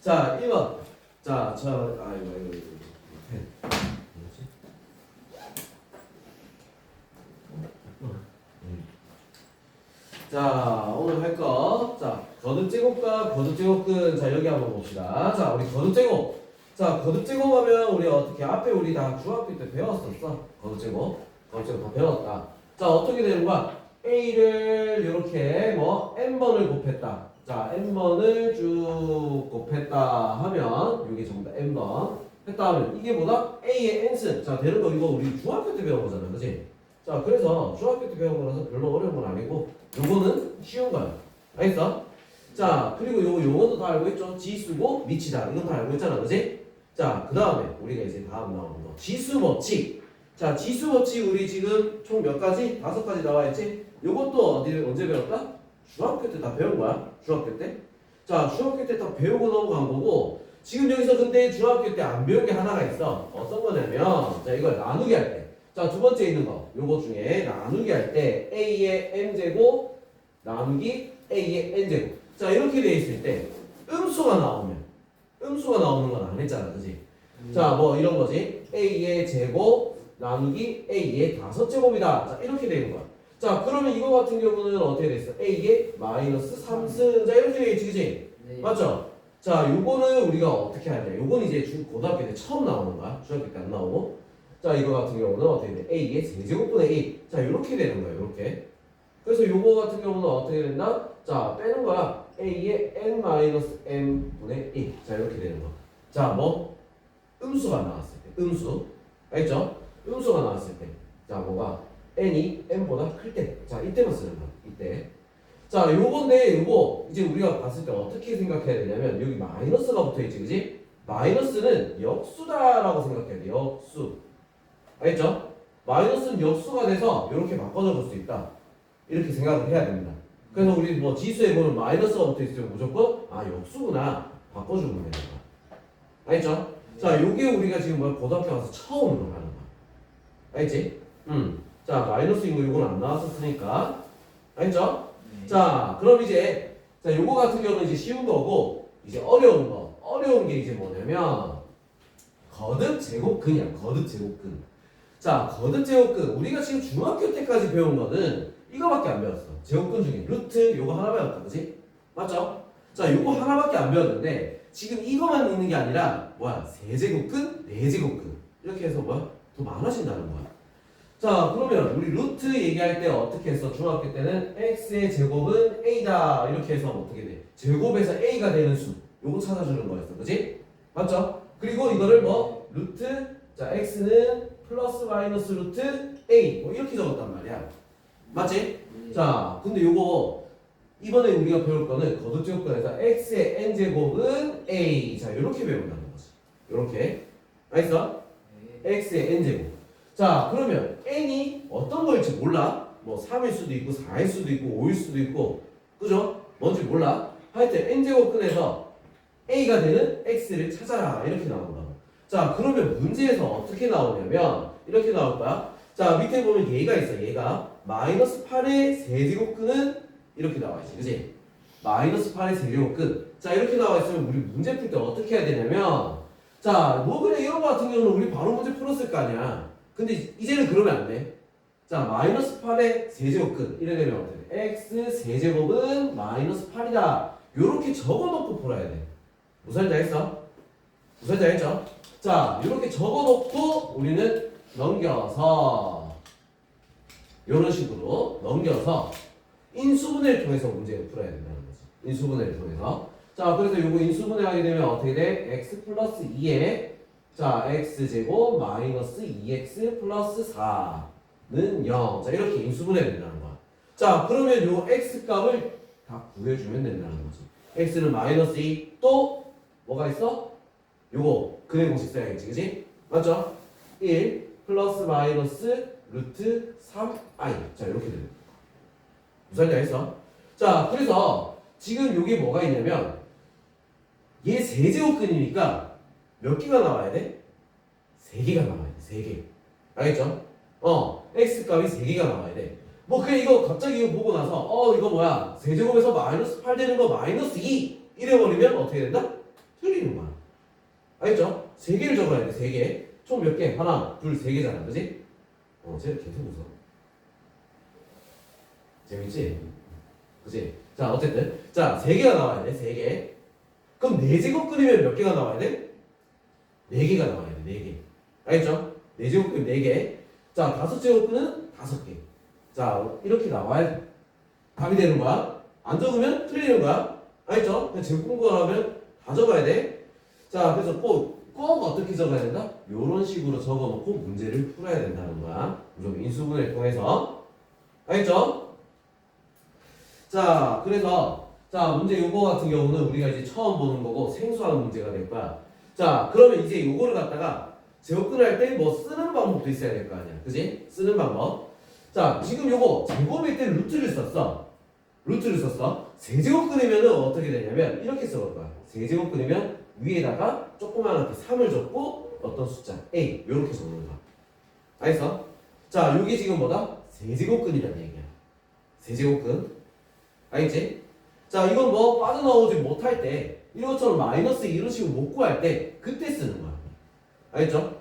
자, 1번. 자, 저, 아, 이거, 이거, 이거. 펜. 뭐지? 음. 자, 오늘 할 거. 자, 거듭 제곱과 거듭 제곱근. 자, 여기 한번 봅시다. 자, 우리 거듭 제곱. 자, 거듭 제곱 하면 우리 어떻게, 앞에 우리 다 중학교 때 배웠었어. 거듭 제곱. 거듭 제곱 다 배웠다. 자, 어떻게 되는 거야? A를 이렇게 뭐, N번을 곱했다. 자, n번을 쭉 곱했다 하면 이게 전부 다 n번 했다 하면 이게 뭐다? a의 n승 자 되는 거 이거 우리 중학교 때 배운 거잖아 그지? 자 그래서 중학교 때 배운 거라서 별로 어려운 건 아니고 요거는 쉬운 거야 알겠어? 자 그리고 요거 요거도 다 알고 있죠? 지수고 미치다 이건 다 알고 있잖아 그지? 자 그 다음에 우리가 이제 다음 나오는 거 지수 법칙 자 지수 법칙 우리 지금 총 몇 가지? 다섯 가지 나와 있지? 요것도 어디 언제 배웠다? 중학교 때 다 배운 거야. 중학교 때. 자, 중학교 때 다 배우고 넘어간 거고 지금 여기서 근데 중학교 때 안 배운 게 하나가 있어. 어떤 거냐면 자, 이걸 나누기 할 때. 자, 두 번째 있는 거. 요거 중에 나누기 할 때 a의 n제곱 나누기 a의 n제곱. 자, 이렇게 돼 있을 때 음수가 나오면 음수가 나오는 건 안 했잖아. 그지? 자, 뭐 이런 거지. a의 제곱 나누기 a의 다섯 제곱이다. 자, 이렇게 되는 거야. 자, 그러면 이거 같은 경우는 어떻게 돼 있어? a의 마이너스 3승. 자, 이렇게 돼 있지, 그지? 네. 맞죠? 자, 요거는 우리가 어떻게 돼? 요건 이제 중 고등학교 때 처음 나오는 거야. 중학교 때 안 나오고. 자, 이거 같은 경우는 어떻게 돼? a의 세제곱분의 a. 자, 요렇게 되는 거예요. 요렇게. 그래서 요거 같은 경우는 어떻게 된다? 자, 빼는 거야. a의 n 마이너스 m 분의 1. 자, 이렇게 되는 거. 자, 뭐 음수가 나왔을 때. 음수. 알겠죠? 음수가 나왔을 때. 자, 뭐가 n이 m보다 클 때. 자, 이때만 쓰는 거야. 이때. 자, 요건데 요거 이제 우리가 봤을 때 어떻게 생각해야 되냐면 여기 마이너스가 붙어 있지, 그지? 마이너스는 역수다라고 생각해야 돼. 역수. 알겠죠? 마이너스는 역수가 돼서 이렇게 바꿔줘 볼수 있다. 이렇게 생각을 해야 됩니다. 그래서 우리 뭐 지수에 보면 마이너스가 붙어 있으면 무조건 아 역수구나 바꿔주면 되는 거야. 알겠죠? 자, 요게 우리가 지금 뭐 고등학교 가서 처음으로 하는 거야. 알겠지? 음. 자, 마이너스인 거 요건 안 나왔었으니까. 알겠죠? 네. 자, 그럼 이제 자, 요거 같은 경우는 이제 쉬운 거고 이제 어려운 거. 어려운 게 이제 뭐냐면 거듭 제곱근이야. 거듭 제곱근. 자, 거듭 제곱근. 우리가 지금 중학교 때까지 배운 거는 이거밖에 안 배웠어. 제곱근 중에 루트 요거 하나 배웠다. 그지? 맞죠? 자, 요거 하나밖에 안 배웠는데 지금 이거만 있는 게 아니라 뭐야? 세제곱근, 네제곱근. 이렇게 해서 뭐야? 더 많아진다는 거야. 자, 그러면 우리 루트 얘기할 때 어떻게 했어? 중학교 때는 x의 제곱은 a다. 이렇게 해서 어떻게 돼? 제곱에서 a가 되는 수. 요거 찾아주는 거였어. 그지? 맞죠? 그리고 이거를 뭐 루트 자, x는 플러스 마이너스 루트 a. 뭐 이렇게 적었단 말이야. 맞지? 네. 자, 근데 요거 이번에 우리가 배울 거는 거듭 제곱권에서 x의 n 제곱은 a. 자, 이렇게 배운다는 거지. 이렇게. 알겠어? 네. x의 n 제곱. 자, 그러면 n이 어떤 거일지 몰라. 뭐 3일 수도 있고 4일 수도 있고 5일 수도 있고. 그죠? 뭔지 몰라. 하여튼 n 제곱근에서 a가 되는 x를 찾아라. 이렇게 나온다. 자, 그러면 문제에서 어떻게 나오냐면 이렇게 나올 거야. 자, 밑에 보면 얘가 있어. 얘가 마이너스 8의 세제곱근은 이렇게 나와 있지. 그지? 마이너스 8의 세제곱근. 자, 이렇게 나와 있으면 우리 문제 풀 때 어떻게 해야 되냐면 자, 뭐 그래 이런 거 같은 경우는 우리 바로 문제 풀었을 거 아니야. 근데 이제는 그러면 안 돼. 자, 마이너스 8의 세제곱근. 이래 되면 어떻게 돼? x 세제곱은 마이너스 8이다. 요렇게 적어놓고 풀어야 돼. 무슨 자 했어? 무슨 자 했죠? 자, 이렇게 적어놓고 우리는 넘겨서 이런 식으로 넘겨서 인수분해를 통해서 문제를 풀어야 된다는 거지. 인수분해를 통해서. 자, 그래서 요거 인수분해 하게 되면 어떻게 돼? x 플러스 2에 자, x 제곱 마이너스 2x 플러스 4는 0. 자, 이렇게 인수분해 된다는 거야. 자, 그러면 요 x 값을 다 구해주면 된다는 거지. x는 마이너스 2, 또 뭐가 있어? 요거 근의 공식 써야겠지, 그지? 맞죠? 1 플러스 마이너스 루트 3i. 자, 이렇게 되는 거야. 무슨 알겠어? 자, 그래서 지금 여기 뭐가 있냐면 얘 세제곱근이니까 몇 개가 나와야 돼? 세 개가 나와야 돼. 세 개. 알겠죠? 어, x 값이 세 개가 나와야 돼. 뭐 그래 이거 갑자기 이거 보고 나서 어 이거 뭐야 세제곱에서 마이너스 8 되는 거 마이너스 2 이래 버리면 어떻게 된다? 틀린 알겠죠? 세 개를 적어야 돼, 세 개. 총 몇 개? 하나, 둘, 세 개잖아, 그지? 어, 쟤 계속 웃어. 재밌지? 그지? 자, 어쨌든. 자, 세 개가 나와야 돼, 세 개. 그럼 네 제곱 끓이면 몇 개가 나와야 돼? 네 개가 나와야 돼, 네 개. 알겠죠? 네 제곱 끓이면 네 개. 자, 다섯 제곱 끓는 다섯 개. 자, 이렇게 나와야 답이 되는 거야. 안 적으면 틀리는 거야. 알겠죠? 그냥 제곱 공부하면 다 적어야 돼. 자, 그래서 꼭, 꼭 어떻게 적어야 된다? 이런 식으로 적어놓고 문제를 풀어야 된다는 거야. 무조건 인수분해 통해서. 알겠죠? 자, 그래서 자 문제 요거 같은 경우는 우리가 이제 처음 보는 거고 생소한 문제가 될 거야. 자, 그러면 이제 요거를 갖다가 제곱근을 할 때 뭐 쓰는 방법도 있어야 될 거 아니야, 그지? 쓰는 방법. 자, 지금 요거 제곱일 때 루트를 썼어. 루트를 썼어. 세제곱 끓이면은 어떻게 되냐면 이렇게 써볼 거야. 세제곱 끓이면 위에다가 조그마하게 3을 적고 어떤 숫자 A 요렇게 적는 거야. 알겠어? 자, 요게 지금 뭐다? 세제곱 끓이란 얘기야. 세제곱 근. 알겠지? 자, 이건 뭐 빠져나오지 못할 때 이것처럼 마이너스 이런 식으로 못 구할 때 그때 쓰는 거야. 알겠죠?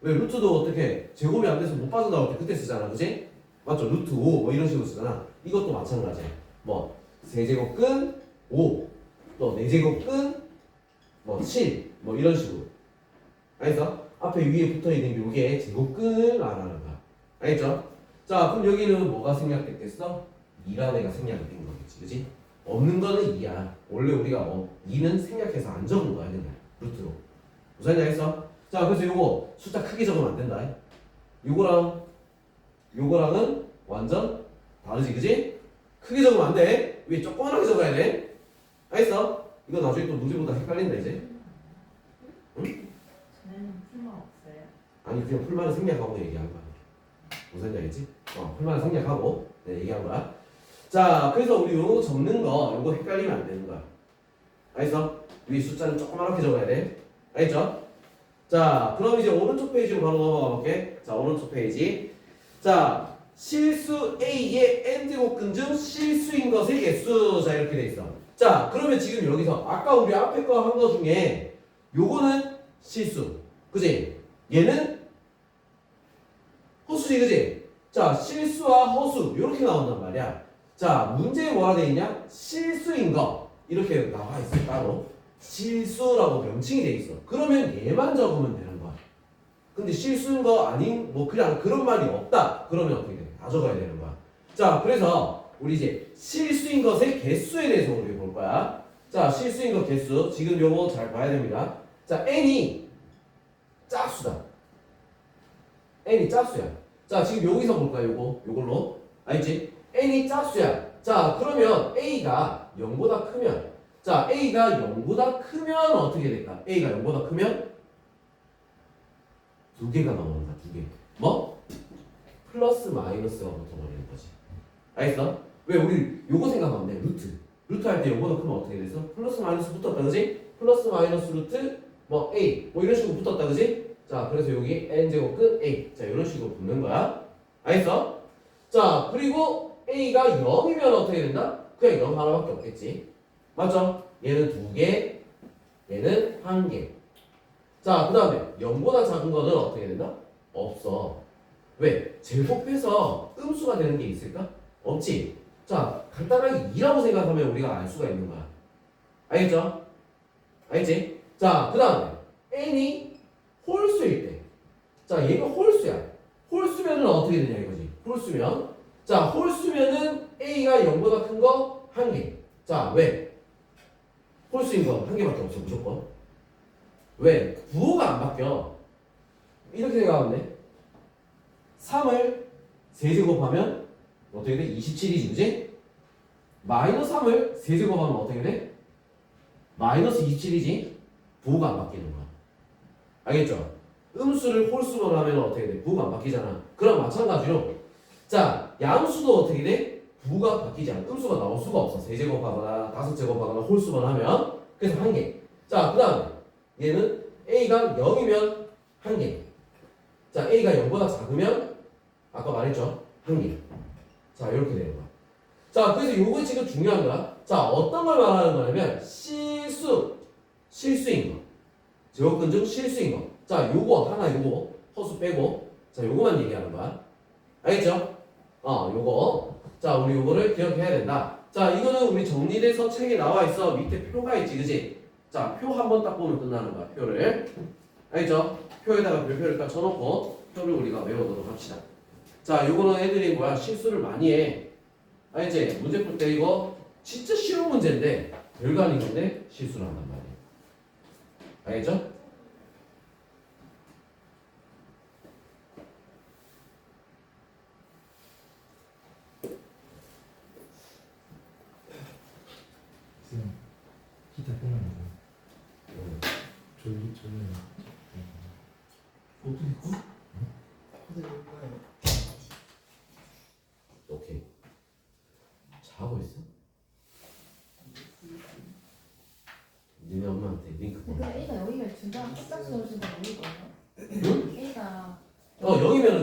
왜 루트도 어떻게 제곱이 안 돼서 못 빠져나올 때 그때 쓰잖아, 그지? 맞죠? 루트 5 뭐 이런 식으로 쓰잖아. 이것도 마찬가지야. 뭐 세제곱근 5, 또 4제곱근 뭐 7, 뭐 이런 식으로. 알겠어? 앞에 위에 붙어 있는 게 이게 제곱근을 말하는 거야. 알겠죠? 자, 그럼 여기는 뭐가 생략됐겠어? 2라는 애가 생략이 된 거겠지, 그지? 없는 거는 2야. 원래 우리가 어, 2는 생략해서 안 적은 거야, 그냥 루트로. 무슨 알겠어? 자, 그래서 요거 숫자 크게 적으면 안 된다. 요거랑 요거랑은 완전 다르지, 그지? 크게 적으면 안 돼. 위에 조그만하게 적어야 돼. 알겠어? 이거 나중에 또 문제보다 헷갈린다, 이제. 저는 없어요. 아니, 그냥 풀만을 생략하고 얘기한 거야. 무슨 알겠지? 어, 풀만을 생략하고 네, 얘기한 거야. 자, 그래서 우리 요거 적는 거, 요거 헷갈리면 안 되는 거야. 알겠어? 위에 숫자는 조그맣게 적어야 돼. 알겠죠? 자, 그럼 이제 오른쪽 페이지로 바로 넘어가 볼게. 자, 오른쪽 페이지. 자, 실수 A의 n제곱근 중 실수인 것의 개수. 자, 이렇게 돼 있어. 자, 그러면 지금 여기서 아까 우리 앞에 거 한 거 중에 요거는 실수. 그지? 얘는 허수지, 그지? 자, 실수와 허수. 이렇게 나온단 말이야. 자, 문제에 뭐가 돼 있냐? 실수인 거. 이렇게 나와 있어, 따로. 실수라고 명칭이 돼 있어. 그러면 얘만 적으면 되는 거야. 근데 실수인 거 아닌, 뭐, 그냥 그런 말이 없다. 그러면 어떻게 돼? 다 적어야 되는 거야. 자, 그래서 우리 이제 실수인 것의 개수에 대해서 우리 볼 거야. 자, 실수인 것 개수. 지금 요거 잘 봐야 됩니다. 자, n이 짝수다. n이 짝수야. 자, 지금 여기서 볼까요? 요거, 요걸로. 알지? N이 짝수야. 자, 그러면 a가 0보다 크면, 자, a가 0보다 크면 어떻게 될까? a가 0보다 크면 두 개가 나오는다, 두 개. 뭐? 플러스 마이너스가 붙어버리는 거지. 알겠어? 왜 우리 요거 생각하면 돼, 루트. 루트 할 때 0보다 크면 어떻게 됐어? 플러스 마이너스 붙었다, 그지? 플러스 마이너스 루트, 뭐 a, 뭐 이런 식으로 붙었다, 그지? 자, 그래서 여기 n제곱 끝 a. 자, 이런 식으로 붙는 거야. 알겠어? 자, 그리고 a가 0이면 어떻게 된다? 그냥 0 하나밖에 없겠지. 맞죠? 얘는 두 개, 얘는 한 개. 자, 그 다음에 0보다 작은 거는 어떻게 된다? 없어. 왜? 제곱해서 음수가 되는 게 있을까? 없지. 자, 간단하게 2라고 생각하면 우리가 알 수가 있는 거야. 알겠죠? 알겠지? 자, 그 다음에 n이 홀수일 때. 자, 얘가 홀수야. 홀수면은 어떻게 되냐 이거지. 홀수면. 자, 홀수면은 a가 0보다 큰 거 한 개. 자, 왜? 홀수인 거한 개밖에 없어, 무조건. 왜? 부호가 안 바뀌어. 이렇게 생각하면 돼. 3을 세제곱하면 어떻게 돼? 27이지, 그지? 마이너스 3을 세제곱하면 어떻게 돼? 마이너스 27이지? 부호가 안 바뀌는 거야. 알겠죠? 음수를 홀수로 하면 어떻게 돼? 부호가 안 바뀌잖아. 그럼 마찬가지로 자 양수도 어떻게 돼? 부호가 바뀌지 않아. 음수가 나올 수가 없어. 세제곱하거나 다섯 제곱하거나 홀수만 하면 그래서 한 개. 자 그 다음에 얘는 a가 0이면 한 개. 자 a가 0보다 작으면 아까 말했죠 한 개. 자 이렇게 되는 거야. 자 그래서 요거 지금 중요한 거야. 자 어떤 걸 말하는 거냐면 실수 실수인 거. 제곱근 중 실수인 거. 자, 요거 하나 요거 허수 빼고 자, 요거만 얘기하는 거야. 알겠죠? 어, 요거. 자, 우리 요거를 기억해야 된다. 자, 이거는 우리 정리돼서 책에 나와 있어. 밑에 표가 있지, 그지? 자, 표 한 번 딱 보면 끝나는 거야, 표를. 알겠죠? 표에다가 별표를 딱 쳐놓고 표를 우리가 외워보도록 합시다. 자, 요거는 애들이 뭐야? 실수를 많이 해. 알지? 문제 풀 때 이거 진짜 쉬운 문제인데 별거 아닌 건데 실수를 한단 말이야. 알겠죠? 쌤, 기타 끝납니다. 졸리 졸리. 어떻게 커? 근데 이거요. 오케이. 자고 있어? 니네 엄마한테 링크 보내. 근데 A가 여기가 둘다 똑같이. 응? A가 어, 0이면